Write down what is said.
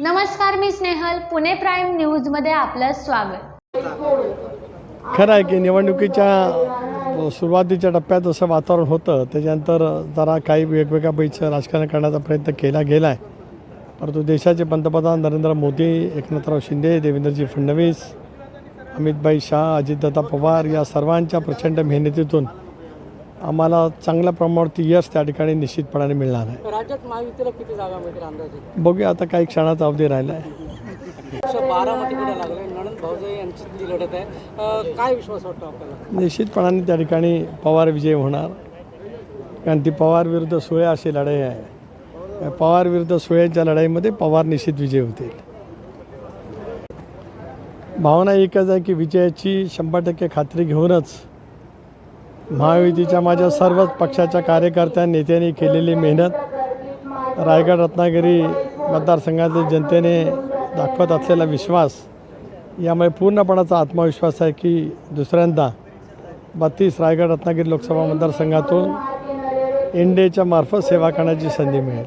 नमस्कार मी स्नेहल. पुणे प्राईम न्यूजमध्ये आपलं स्वागत. खरं आहे की निवडणुकीच्या सुरुवातीच्या टप्प्यात जसं वातावरण होतं त्याच्यानंतर जरा काही वेगवेगळ्या पैसे राजकारण करण्याचा प्रयत्न केला गेला आहे परंतु देशाचे पंतप्रधान नरेंद्र मोदी एकनाथराव शिंदे देवेंद्रजी फडणवीस अमितभाई शाह अजितदादा पवार या सर्वांच्या प्रचंड मेहनतीतून आम्हाला चांगल्या प्रमाणावरती यश त्या ठिकाणी निश्चितपणाने मिळणार आहे. राज्यात महायुतीला किती जागा मिळतील अंदाजे? बघूया आता काही क्षणाचा अवधी राहिला आहे. एकशे बारामतीकडे लागले? नणंद भाऊजाई यांची ती लढत आहे. अं, काय विश्वास वाटतो आपल्याला? निश्चितपणाने त्या ठिकाणी पवार विजय होणार. कारण ती पवार विरुद्ध सुळे अशी लढाई आहे. पवार विरुद्ध सुळेच्या लढाईमध्ये पवार निश्चित विजय होतील. भावना एकच आहे की विजयाची शंभर टक्के खात्री घेऊनच महायुतीच्या माझ्या सर्वच पक्षाच्या कार्यकर्त्या नेत्यांनी केलेली मेहनत रायगड रत्नागिरी मतदारसंघातील जनतेने दाखवत असलेला विश्वास यामुळे पूर्णपणाचा आत्मविश्वास आहे की दुसऱ्यांदा बत्तीस रायगड रत्नागिरी लोकसभा मतदारसंघातून एन डी एच्या मार्फत सेवा करण्याची संधी मिळेल.